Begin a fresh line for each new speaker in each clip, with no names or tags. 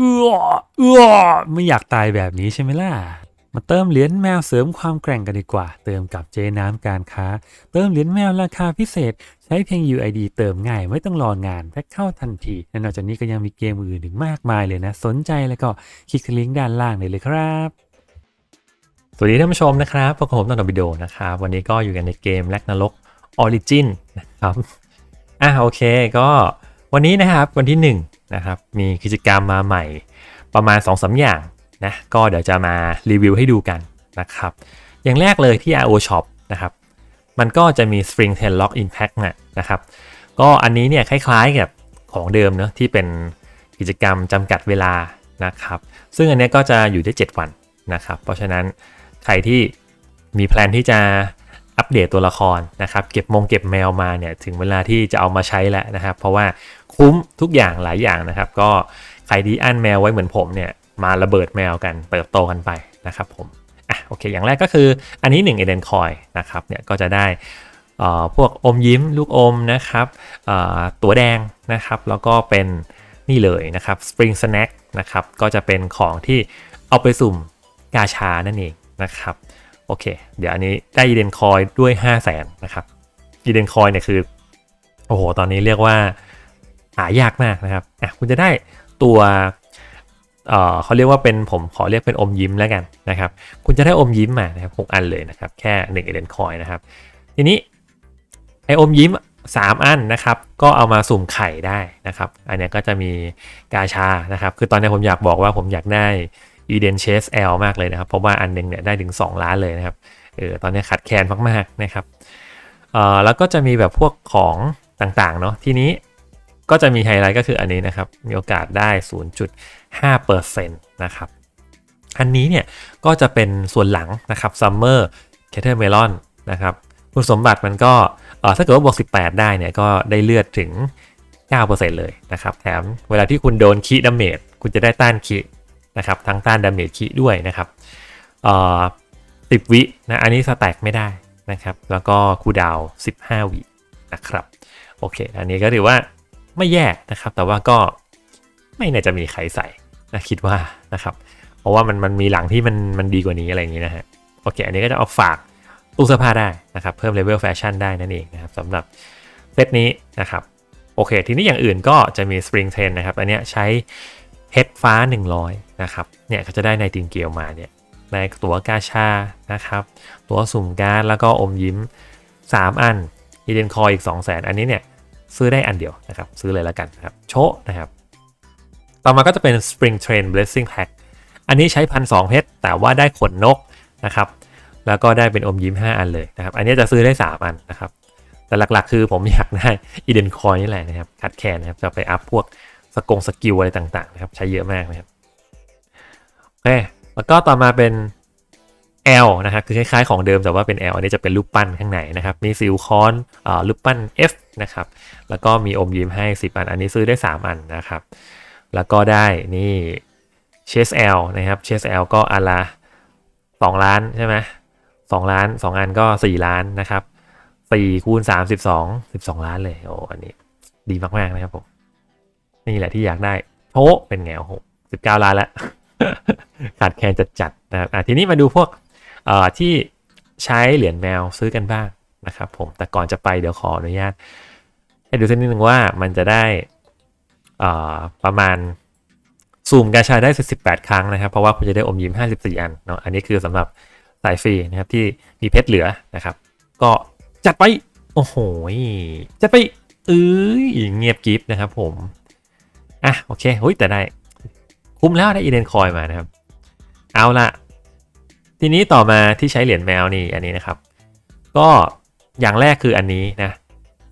เอื้อเอื้อไม่อยากตายแบบนี้ใช่ไหมล่ะ มาเติมเหรียญแมวเสริมความแกร่งกันดีกว่า เติมกับเจน้ำการค้า เติมเหรียญแมวราคาพิเศษ ใช้เพียง UID เติมง่ายไม่ต้องรองานแพ็คเข้าทันทีและนอกจากนี้ก็ยังมีเกมอื่นอีกมากมายเลยนะ สนใจแล้วก็คลิกที่ลิงก์ด้านล่างได้เลยครับ
สวัสดีท่านผู้ชมนะครับพบกับผมตอนวิดีโอนะครับ วันนี้ก็อยู่กันในเกมแลกนรกออริจินนะครับ อะโอเค ก็วันนี้นะครับวันที่ 1 นะครับ มีกิจกรรมมาใหม่ประมาณ2อสอย่างนะ ก็เดี๋ยวจะมารีวิวให้ดูกันนะครับ อย่างแรกเลยที่ RO Shop นะครับ มันก็จะมี Spring 10 Lock Impact นะนะครับ ก็อันนี้เนี่ยคล้ายๆกับของเดิมเนอะที่เป็นกิจกรรมจำกัดเวลานะครับ ซึ่งอันนี้ก็จะอยู่ได้ 7 วันนะครับ เพราะฉะนั้นใครที่มีแพลนที่จะ ปเดตตัวละครนะครับ เก็บมงเก็บแมวมาเนี่ยถึงเวลาที่จะเอามาใช้แล้วนะครับ เพราะว่าคุ้มทุกอย่างหลายอย่างนะครับ ก็ใครที่อั้นแมวไว้เหมือนผมเนี่ยมาระเบิดแมวกันเติบโตกันไปนะครับผมอะโอเค อย่างแรกก็คืออันนี้1เอเดนคอยนะครับเนี่ยก็จะได้อ่อพวกอมยิ้มลูกอมนะครับอ่อตัวแดงนะครับ แล้วก็เป็นนี่เลยนะครับ Spring Snack นะครับก็จะเป็นของที่เอาไปสุ่มกาชานั่นเองนะครับ โอเค เดี๋ยวอันนี้ได้อีเดนคอยด้วย 5 0 0แสนนะครับอีเดนคอยเนี่ยคือ โอ้โห ตอนนี้เรียกว่าหายากมากนะครับอะคุณจะได้ตัวเอ่อเขาเรียกว่าเป็นผมขอเรียกเป็นอมยิ้มแล้วกันนะครับ คุณจะได้อมยิ้มมานะครับหกอันเลยนะครับ แค่1เอเดนคอยนะครับ ทีนี้ไออมยิ้ม 3 อันนะครับ ก็เอามาสุ่มไข่ได้นะครับ อันนี้ก็จะมีกาชานะครับ คือตอนนี้ผมอยากบอกว่าผมอยากได้ e d e n Chase L มากเลยนะครับ เพราะว่าอันหนึงเนี่ยได้ถึง 2 ล้านเลยนะครับเออตอนนี้ขัดแคลนมากๆนะครับเอ่อแล้วก็จะมีแบบพวกของต่างๆเนาะทีนี้ก็จะมีไฮไลท์ก็คืออันนี้นะครับ มีโอกาสได้ 0.5%นะครับ อันนี้เนี่ยก็จะเป็นส่วนหลังนะครับ Summer Catermelon นะครับคุณสมบัติมันก็เออถ้าเกิดว่าบวก 18 ได้เนี่ยก็ได้เลือดถึง 9%เลยนะครับ แถมเวลาที่คุณโดนคีดาเมจคุณจะได้ต้านคี นะครับทั้งต้านดาเมจคีด้วยนะครับสิบวินะอันนี้สแต็กไม่ได้นะครับ แล้วก็คูดาว15 วินะครับโอเค อันนี้ก็ถือว่าไม่แย่นะครับ แต่ว่าก็ไม่น่าจะมีใครใส่นะคิดว่านะครับ เพราะว่ามันมันมีหลังที่มันมันดีกว่านี้อะไรอย่างนี้นะฮะโอเค อันนี้ก็จะเอาฝากตู้เสื้อผ้าได้นะครับ เพิ่มเลเวลแฟชั่นได้นั่นเองนะครับสำหรับเซตนี้นะครับโอเค ทีนี้อย่างอื่นก็จะมี Spring 10นะครับ อันนี้ใช้ เพชรฟ้า 100 นะครับ เนี่ยเขาจะได้ในติงเกลมาเนี่ยในตัวกาชา นะครับ ตัวสุ่มการ์ดแล้วก็อมยิ้ม 3 อัน อีเดนคอยอีก 2 0 0 0 0 0 อันนี้เนี่ยซื้อได้อันเดียวนะครับ ซื้อเลยแล้วกันนะครับ โชะนะครับ ต่อมาก็จะเป็น Spring Train Blessing Pack อันนี้ใช้พันสเพชร แต่ว่าได้ขนนกนะครับ แล้วก็ได้เป็นอมยิ้ม 5 อันเลยนะครับ อันนี้จะซื้อได้ 3 อันนะครับ แต่หลักๆ คือผมอยากได้อีเดนคอยนี่แหละนะครับ คัดแคนนะครับ จะไปอัพพวก สกงสกิลอะไรต่างๆนะครับ ใช้เยอะมากนะครับโอเคแล้วก็ต่อมาเป็น L นะครับคือคล้ายๆของเดิมแต่ว่าเป็น L อันนี้จะเป็นรูปปั้นข้างในนะครับ มีซิลคอนอรูปปั้น F นะครับ แล้วก็มีอมยิ้มให้ 10 อัน อันนี้ซื้อได้ 3 อันนะครับ แล้วก็ได้นี่เชส L นะครับเชส L ก็อันละ2ล้านใช่ไหมสองล้าน 2 อันก็ 4 ล้านนะครับ4คูณ3 12 12 ล้านเลย โอ้ อันนี้ดีมาก ๆ นะครับผม นี่แหละที่อยากได้โอ้เป็นไงโอ้โห19ล้านแล้วขาดแคลนจัดจัดนะครับทีนี้มาดูพวกเอ่อที่ใช้เหรียญแมวซื้อกันบ้างนะครับผมแต่ก่อนจะไปเดี๋ยวขออนุญาต ให้ดูสักนิดนึงว่ามันจะได้เอ่อประมาณซูมกาชาได้18 ครั้งนะครับ เพราะว่าคุณจะได้อมยิ้ม 54 อันเนาะอันนี้คือสำหรับสายฟรีนะครับที่มีเพชรเหลือนะครับ ก็จัดไป โอ้โหจัดไปเอ้ยเงียบกิฟนะครับผม อะโอเคเฮ้ยแต่ได้คุ้มแล้วได้อีเดนคอยมานะครับ เอาละทีนี้ต่อมาที่ใช้เหรียญแมวนี่อันนี้นะครับ ก็อย่างแรกคืออันนี้นะ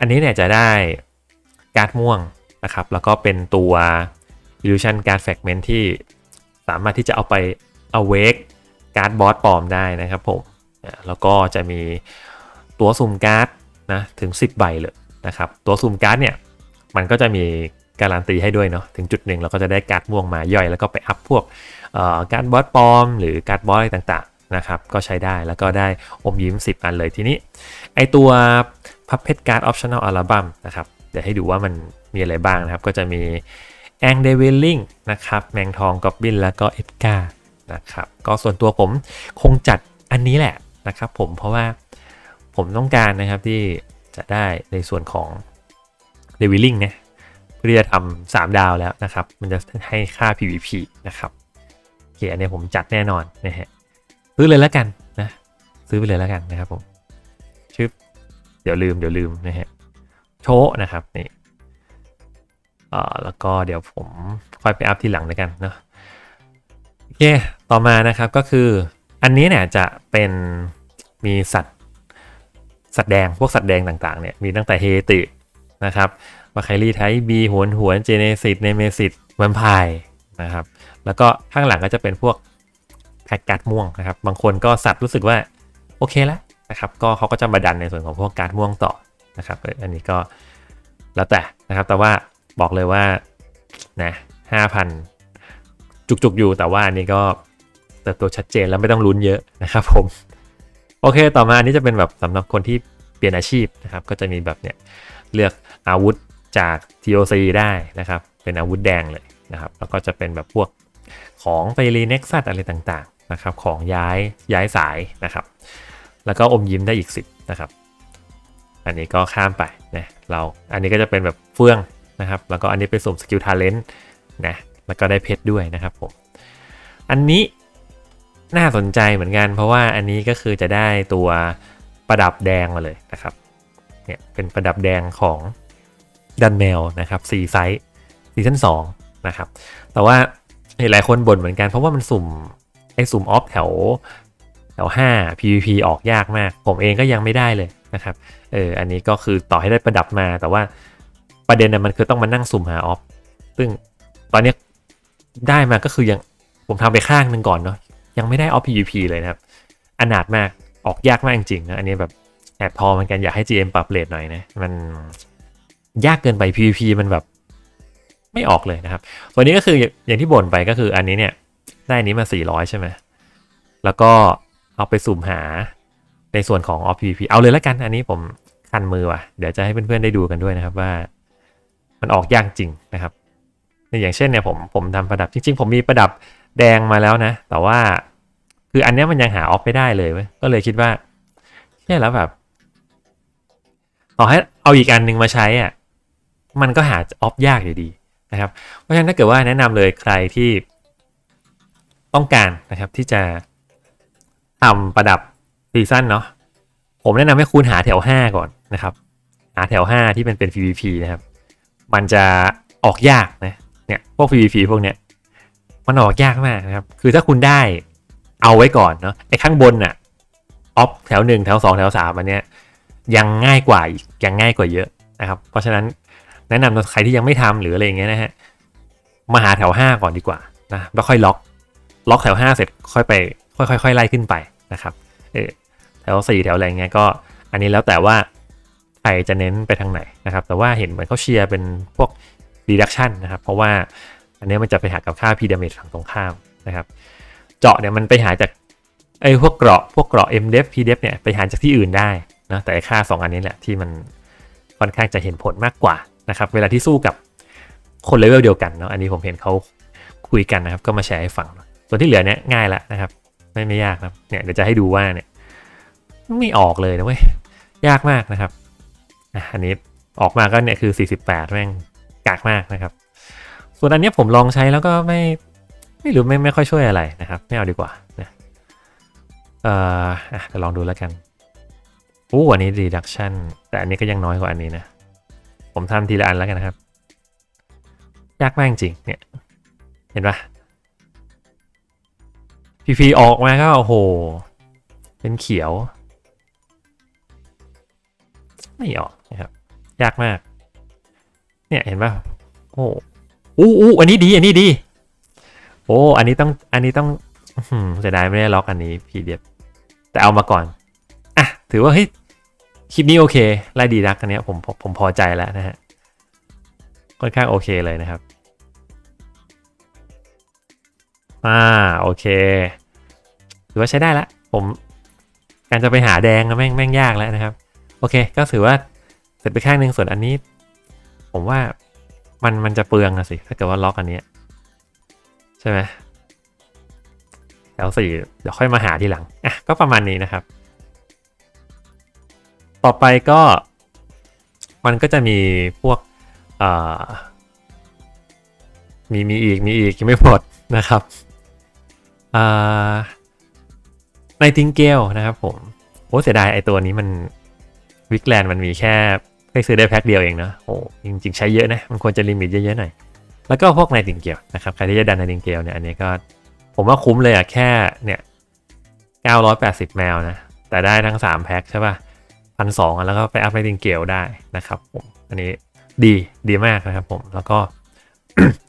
อันนี้เนี่ยจะได้การ์ดม่วงนะครับ แล้วก็เป็นตัว illusion card fragment ที่สามารถที่จะเอาไป awake การ์ดบอสปลอมได้นะครับผมแล้วก็จะมีตัวสุ่มการ์ดนะถึง 10 ใบเลยนะครับ ตัวสุ่มการ์ดเนี่ยมันก็จะมี การันตีให้ด้วยเนาะถึงจุดหนึ่งเราก็จะได้การ์ดม่วงมาย่อย แล้วก็ไปอัพพวกการ์ดบอสปลอม หรือการ์ดบอสอะไรต่างๆนะครับก็ใช้ได้แล้วก็ได้อมยิ้ม 10 อันเลยทีนี้ ไอตัวพับเพชรการ์ดออปชั่นอลอัลบั้มนะครับเดี๋ยวให้ดูว่ามันมีอะไรบ้างนะครับ ก็จะมีแองเดวิลลิงนะครับแมงทองกอบบินแล้วก็เอ็ดการ์นะครับก็ส่วนตัวผมคงจัดอันนี้แหละนะครับผมเพราะว่าผมต้องการนะครับที่จะได้ในส่วนของเดวิลลิงเนี่ย เพื่อที่จะทำสามดาวแล้วนะครับ มันจะให้ค่า PVP นะครับโอเคอันนี้ผมจัดแน่นอนนะฮะซื้อเลยแล้วกันนะซื้อไปเลยแล้วกันนะครับผมชื่อเดี๋ยวลืมเดี๋ยวลืมนะฮะโชว์นะครับนี่เอ่อแล้วก็เดี๋ยวผมค่อยไปอัพทีหลังแล้วกันเนาะโอเคต่อมานะครับก็คืออันนี้เนี่ยจะเป็นมีสัตว์สัตว์แดงพวกสัตว์แดงต่างๆเนี่ยมีตั้งแต่เฮตินะครับ มาไคลี่ไทบีหวนหวนเจเนซิตเนเมซิตแวมไพร์นะครับ แล้วก็ข้างหลังก็จะเป็นพวกแพ็กการ์ดม่วงนะครับ บางคนก็สัตว์รู้สึกว่า โอเคแล้วนะครับ ก็เขาก็จะมาดันในส่วนของพวกการ์ดม่วงต่อนะครับ อันนี้ก็แล้วแต่นะครับ แต่ว่าบอกเลยว่านะห้าพันจุกๆอยู่ แต่ว่าอันนี้ก็เติบโตชัดเจนแล้วไม่ต้องลุ้นเยอะนะครับผม โอเค ต่อมาอันนี้จะเป็นแบบสำหรับคนที่เปลี่ยนอาชีพนะครับ ก็จะมีแบบเนี่ยเลือกอาวุธ จาก TOC ได้นะครับ เป็นอาวุธแดงเลยนะครับ แล้วก็จะเป็นแบบพวกของไปรีเน็กซัสอะไรต่างๆนะครับ ของย้ายย้ายสายนะครับ แล้วก็อมยิ้มได้อีก 10 นะครับ อันนี้ก็ข้ามไปนะ เราอันนี้ก็จะเป็นแบบเฟื่องนะครับ แล้วก็อันนี้ไปสุ่มสกิลทาเลนต์นะ แล้วก็ได้เพชรด้วยนะครับผม อันนี้น่าสนใจเหมือนกัน เพราะว่าอันนี้ก็คือจะได้ตัวประดับแดงมาเลยนะครับ เนี่ยเป็นประดับแดงของ ดันเมลนะครับซีไซส์ซีซั่น2นะครับ แต่ว่าเห็นหลายคนบ่นเหมือนกันเพราะว่ามันสุ่มไอ้สุ่มออฟแถวแถว 5 PVP ออกยากมาก ผมเองก็ยังไม่ได้เลยนะครับเอออันนี้ก็คือต่อให้ได้ประดับมา แต่ว่าประเด็นน่ะมันคือต้องมานั่งสุ่มหาออฟซึ่งตอนนี้ได้มาก็คือยังผมทำไปข้างหนึ่งก่อนเนาะยังไม่ได้ออฟ PVP เลยนะครับอนาถมากออกยากมากจริงๆนะอันนี้แบบแอบพอเหมือนกันอยากให้ GM ปรับเลทหน่อยนะมัน ยากเกินไป PVP มันแบบไม่ออกเลยนะครับ ตัวนี้ก็คืออย่างที่บ่นไปก็คืออันนี้เนี่ย ได้อันนี้มา 400 ใช่ไหม แล้วก็เอาไปสุ่มหาในส่วนของ off PVP เอาเลยแล้วกัน อันนี้ผมคันมือว่ะ เดี๋ยวจะให้เพื่อนๆได้ดูกันด้วยนะครับว่า มันออกยากจริงนะครับในอย่างเช่นเนี่ยผมผมทำประดับจริง ๆ ผมมีประดับแดงมาแล้วนะ แต่ว่าคืออันนี้มันยังหาออฟไม่ได้เลยเว้ยก็เลยคิดว่าแค่แล้วแบบต่อให้เอาอีกอันหนึ่งมาใช้อะ มันก็หาออฟยากอยู่ดีนะครับ เพราะฉะนั้นถ้าเกิดว่าแนะนำเลยใครที่ต้องการนะครับที่จะทำประดับซีซั่นเนาะผมแนะนำให้คุณหาแถว 5 ก่อนนะครับ หาแถว 5 ที่มันเป็น PVP นะครับ มันจะออกยากนะเนี่ยพวก PVP พวกเนี้ยมันออกยากมากนะครับ คือถ้าคุณได้เอาไว้ก่อนเนาะไอ้ข้างบนน่ะออฟแถว 1 แถว 2 แถว 3 อันเนี้ยยังง่ายกว่าอีกยังง่ายกว่าเยอะนะครับ เพราะฉะนั้น แนะนำใครที่ยังไม่ทำหรืออะไรอย่างเงี้ยนะฮะมาหาแถว 5 ก่อนดีกว่านะแล้วค่อยล็อก ล็อกแถว 5 เสร็จค่อยไปค่อยๆค่อยไล่ขึ้นไปนะครับเออแถว4แถวอะไรเงี้ยก็อันนี้แล้วแต่ว่าใครจะเน้นไปทางไหนนะครับ แต่ว่าเห็นเหมือนเขาเชียร์เป็นพวก reduction นะครับ เพราะว่าอันนี้มันจะไปหากับค่า p damage ฝั่งตรงข้ามนะครับ เจาะเนี่ยมันไปหาจากไอ้พวกเกราะพวกเกราะ mdef pdef เนี่ยไปหาจากที่อื่นได้นะแต่ค่า 2 อันนี้แหละที่มันค่อนข้างจะเห็นผลมากกว่า นะครับเวลาที่สู้กับคนเลเวลเดียวกันเนาะอันนี้ผมเห็นเขาคุยกันนะครับ ก็มาแชร์ให้ฟัง ส่วนที่เหลือเนี่ยง่ายละนะครับ ไม่ไม่ยากนะครับเนี่ยเดี๋ยวจะให้ดูว่าเนี่ยไม่ออกเลยนะเว้ยยากมากนะครับอันนี้ออกมาก็เนี่ยคือ 48 แม่งกากมากนะครับ ส่วนอันเนี้ยผมลองใช้แล้วก็ไม่ไม่รู้ไม่ไม่ค่อยช่วยอะไรนะครับไม่เอาดีกว่านะเอ่ออะลองดูแล้วกันอู้อันนี้ reduction แต่อันนี้ก็ยังน้อยกว่าอันนี้นะ ผมทำทีละอันแล้วกันนะครับ ยากมากจริงเนี่ย เห็นปะพีพีออกมาก็โอ้โห เป็นเขียว ไม่ออกนะครับ ยากมาก เนี่ยเห็นปะโอ้อู้อู้อันนี้ดี อันนี้ดี โอ้ อันนี้ต้อง อันนี้ต้องเสียดายไม่ได้ล็อกอันนี้พีเดียแต่เอามาก่อน อะ ถือว่าเฮ้ย คลิปนี้โอเคไล่ดีดักอันเนี้ยผมผมพอใจแล้วนะฮะค่อนข้างโอเคเลยนะครับอ่าโอเคถือว่าใช้ได้ละผมการจะไปหาแดงก็แม่งแม่งยากแล้วนะครับ โอเค ก็ถือว่าเสร็จไปข้างหนึ่งส่วนอันนี้ ผมว่ามันมันจะเปลืองอะสิ ถ้าเกิดว่าล็อกอันนี้ใช่ไหมแล้วสี่เดี๋ยวค่อยมาหาทีหลังอะก็ประมาณนี้นะครับ ต่อไปก็ มันก็จะมีพวกมีมีอีกมีอีกยังไม่หมดนะครับในติงเกลนะครับผมโอ้เสียดายไอตัวนี้มันวิกแลนด์มันมีแค่ให้ซื้อได้แพ็คเดียวเองนะโอ้จริง ๆ ใช้เยอะนะ มันควรจะลิมิตเยอะๆหน่อย แล้วก็พวกในติงเกลนะครับใครที่จะดันในติงเกลเนี่ยอันนี้ก็ผมว่าคุ้มเลยอะแค่เนี่ย980 แมวนะ แต่ได้ทั้ง 3 แพ็คใช่ป่ะ พันสองแล้วก็ไปอัพในติงเกลได้นะครับผมอันนี้ดีดีมากนะครับผมแล้วก็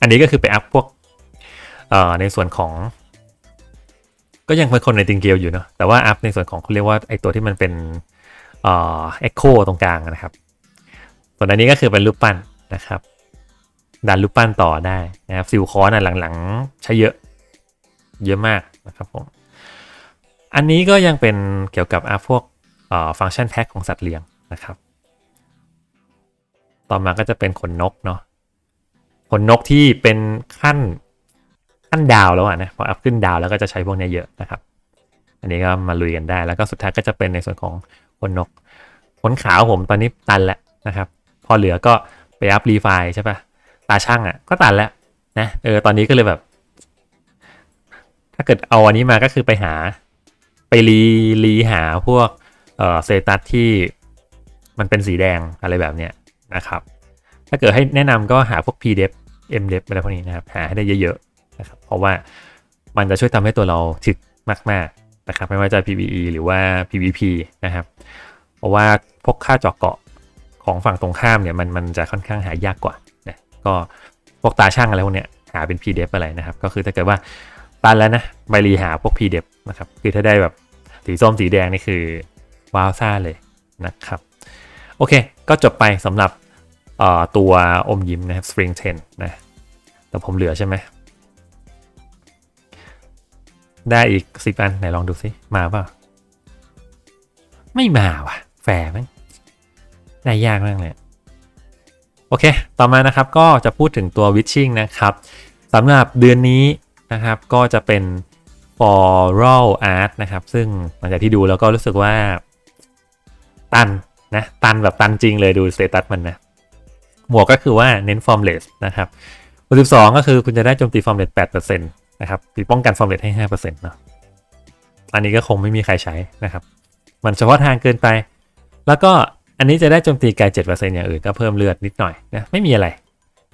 อันนี้ก็คือไปอัพพวกเอ่อในส่วนของ ก็ยังเป็นคนในติงเกลอยู่เนาะแต่ว่าอัพในส่วนของเขาเรียกว่าไอตัวที่มันเป็นเอ่อเอ็กโคตรงกลางนะครับส่วนอันนี้ก็คือเป็นรูปปั้นนะครับ ดันรูปปั้นต่อได้นะครับซิลคอร์นะหลังๆ ใช้เยอะเยอะมากนะครับผมอันนี้ก็ยังเป็นเกี่ยวกับอะพวก ฟังก์ชันแท็กของสัตว์เลี้ยงนะครับ ต่อมาก็จะเป็นขนนกเนาะขนนกที่เป็นขั้นขั้นดาวแล้วอะนะพออัพขึ้นดาวแล้วก็จะใช้พวกนี้เยอะนะครับ อันนี้ก็มาลุยกันได้ แล้วก็สุดท้ายก็จะเป็นในส่วนของขนนกขนขาวผมตอนนี้ตันแล้วนะครับ พอเหลือก็ไปอัพรีไฟใช่ปะตาช่างอะก็ตันแล้วนะเออตอนนี้ก็เลยแบบ ถ้าเกิดเอาอันนี้มาก็คือไปหา ไปรีรีหาพวก เออเซตัสที่มันเป็นสีแดงอะไรแบบเนี้ยนะครับ ถ้าเกิดให้แนะนำก็หาพวก pdef mdef อะไรพวกนี้นะครับ หาให้ได้เยอะๆนะครับ เพราะว่ามันจะช่วยทำให้ตัวเราถึกมากๆนะครับ ไม่ว่าจะ PVE หรือว่า PVP นะครับ เพราะว่าพวกค่าจาะเกาะของฝั่งตรงข้ามเนี่ยมันมันจะค่อนข้างหายากกว่านะก็พวกตาช่างอะไรพวกเนี้ยหาเป็น pdef อะไรนะครับ ก็คือถ้าเกิดว่าตันแล้วนะไปรีหาพวก pdef นะครับ คือถ้าได้แบบสีส้มสีแดงนี่คือ ว้าวซ่าเลยนะครับ โอเค ก็จบไปสำหรับตัวอมยิ้มนะครับ Spring 10 นะ แต่ผมเหลือใช่ไหม ได้อีกสิบอัน ไหนลองดูสิมาเปล่า ไม่มาว่ะ แฝงมั้งได้ยากมากเลย โอเค ต่อมานะครับก็จะพูดถึงตัว Witching นะครับสำหรับเดือนนี้นะครับก็จะเป็น Floral Art นะครับ ซึ่งหลังจากที่ดูแล้วก็รู้สึกว่า ตันนะตันแบบตันจริงเลยดูสเตตัสมันนะหมวกก็คือว่าเน้น formless นะครับบท12ก็คือคุณจะได้โจมตี formless 8%นต์นะครับหรือป้องกัน formless ให้5%เปอร์เซ็นต์เนาะอันนี้ก็คงไม่มีใครใช้นะครับ มันเฉพาะทางเกินไป แล้วก็อันนี้จะได้โจมตีไกล7%อร์เซ็นต์อย่างอื่นก็เพิ่มเลือดนิดหน่อยนะไม่มีอะไร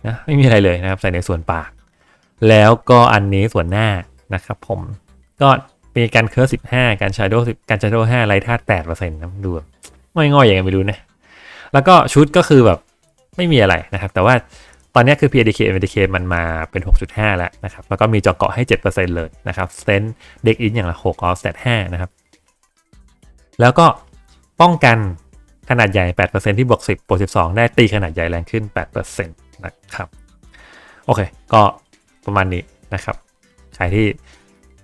นะไม่มีอะไรเลยนะครับใส่ในส่วนปาก แล้วก็อันนี้ส่วนหน้านะครับ ผมก็มีการเคิร์ส15การชาโดว์การชาโดว์5ไลท์ธาตุ8%นะดูแบบ ง่อยๆอย่างไงไม่รู้นะ แล้วก็ชุดก็คือแบบไม่มีอะไรนะครับ แต่ว่าตอนนี้คือ PDK MDK มันมาเป็น 6.5 แล้วนะครับ แล้วก็มีจอเกาะให้ 7%เลยนะครับเตนเด็กอินอย่างละ 6 ออสเตท5นะครับ แล้วก็ป้องกันขนาดใหญ่ 8%ที่บวก 10บวก12 ได้ตีขนาดใหญ่แรงขึ้น 8%นะครับ โอเค ก็ประมาณนี้นะครับ ใครที่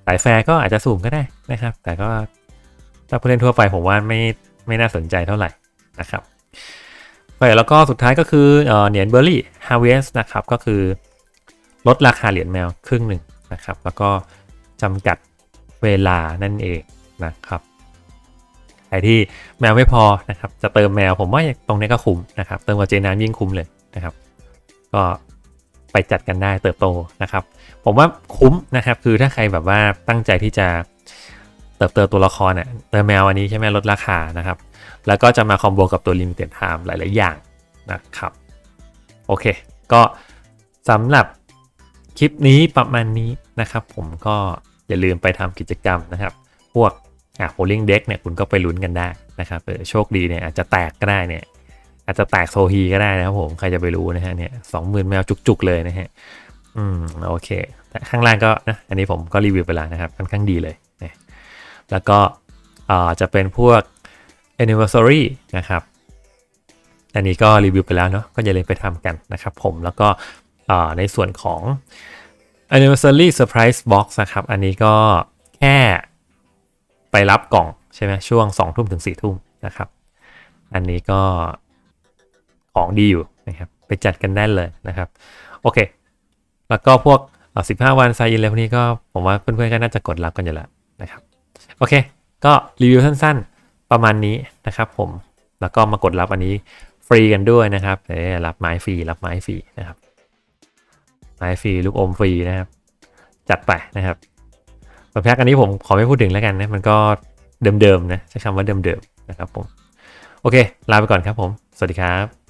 สายแฟร์ก็อาจจะสูงก็ได้นะครับ แต่ก็ถ้าผู้เล่นทั่วไปผมว่าไม่ ไม่น่าสนใจเท่าไหร่นะครับแล้วก็สุดท้ายก็คือเออเหรียญเบอร์รี่ฮาร์เวสนะครับก็คือลดราคาเหรียญแมวครึ่งหนึ่งนะครับแล้วก็จำกัดเวลานั่นเองนะครับใครที่แมวไม่พอนะครับจะเติมแมวผมว่าตรงนี้ก็คุ้มนะครับเติมกับเจน้ำยิ่งคุ้มเลยนะครับ ก็ไปจัดกันได้เติบโตนะครับ ผมว่าคุ้มนะครับคือถ้าใครแบบว่าตั้งใจที่จะ เติบโตตัวละครเนี่ยเติมแมวอันนี้ใช่ไหมลดราคานะครับ แล้วก็จะมาคอมโบกับตัว Limited Time หลาย ๆ อย่างนะครับ โอเค ก็สำหรับคลิปนี้ประมาณนี้นะครับ ผมก็อย่าลืมไปทำกิจกรรมนะครับ พวกอะ polling deck เนี่ยคุณก็ไปลุ้นกันได้นะครับโชคดีเนี่ยอาจจะแตกก็ได้เนี่ยอาจจะแตกโซฮีก็ได้นะครับผมใครจะไปรู้นะฮะเนี่ยสองหมื่นแมวจุกๆเลยนะฮะอืมโอเคแต่ข้างล่างก็นะอันนี้ผมก็รีวิวไปแล้วนะครับค่อนข้างดีเลย แล้วก็จะเป็นพวก anniversary นะครับ อันนี้ก็รีวิวไปแล้วเนาะก็อย่าลืมไปทำกันนะครับผมแล้วก็ในส่วนของ anniversary surprise box นะครับ อันนี้ก็แค่ไปรับกล่องใช่ไหมช่วง 2 ทุ่มถึง 4 ทุ่มนะครับ อันนี้ก็ของดีอยู่นะครับ ไปจัดกันได้เลยนะครับ โอเค แล้วก็พวก 15 วันไซอินอะไรพวนี้ก็ผมว่าเพื่อนๆก็น่าจะกดรับกันอยู่แล้วนะครับ โอเค ก็รีวิวสั้นๆ ประมาณนี้นะครับผม แล้วก็มากดรับอันนี้ฟรีกันด้วยนะครับเออรับไม้ฟรี รับไม้ฟรีนะครับ ไม้ฟรีลูกอมฟรีนะครับ จัดไปนะครับตัวแพ็กอันนี้ผมขอไม่พูดถึงแล้วกันนะ มันก็เดิมๆนะ ใช้คำว่าเดิมๆนะครับผม โอเค ลาไปก่อนครับผม สวัสดีครับ